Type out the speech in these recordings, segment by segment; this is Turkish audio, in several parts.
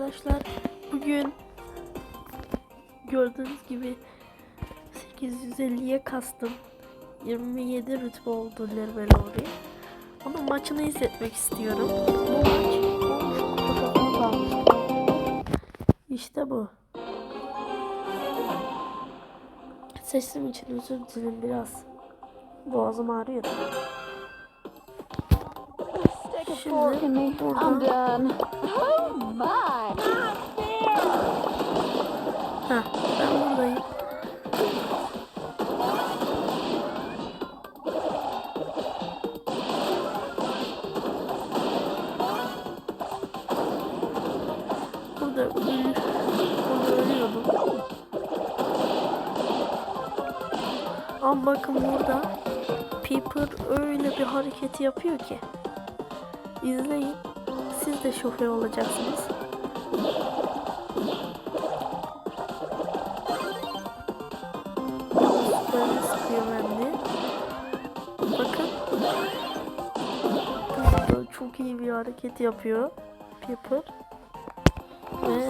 arkadaşlar. Bugün gördüğünüz gibi 850'ye kastım. 27 rütbe oldu Lervelori. Onun maçını izletmek istiyorum. Bu maç. İşte bu. Sesim için özür dilerim biraz. Boğazım ağrıyor. Şimdi fork Burada burada ölüyordum. Ama bakın burada Piper öyle bir hareket yapıyor ki. İzleyin. Siz de şoför olacaksınız. Bakın. Çok iyi bir hareket yapıyor. Piper.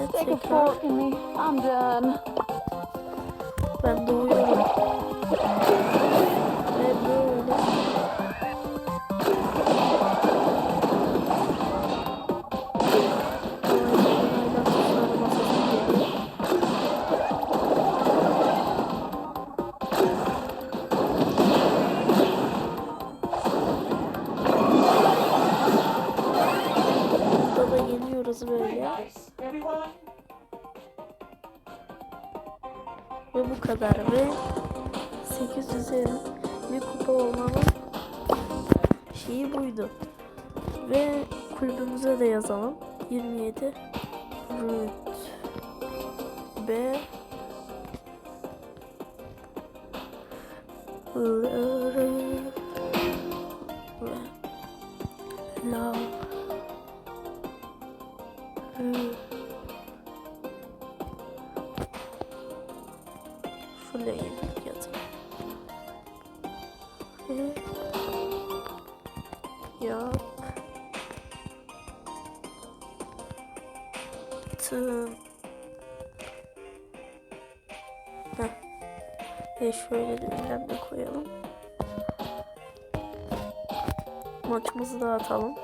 Stick a fork in me. I'm done. ben. Yeniyoruz böyle. Ve bu kadar ve 850 bir kupa olmanın şeyi buydu. Ve kulübümüze de yazalım. 27 rütbe la rü Şurayı yazayım. Ve yap tım Heh. Ve şöyle de koyalım. Maçımızı da atalım.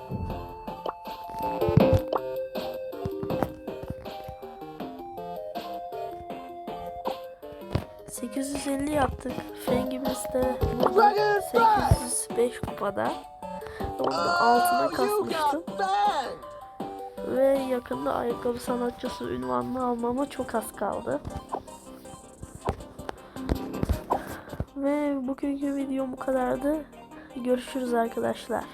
...850 yaptık. Fengimiz de burada 805 kupada. Onda altına kasmıştım. Ve yakında ayakkabı sanatçısı ünvanını almama çok az kaldı. Ve bugünkü videom bu kadardı. Görüşürüz arkadaşlar.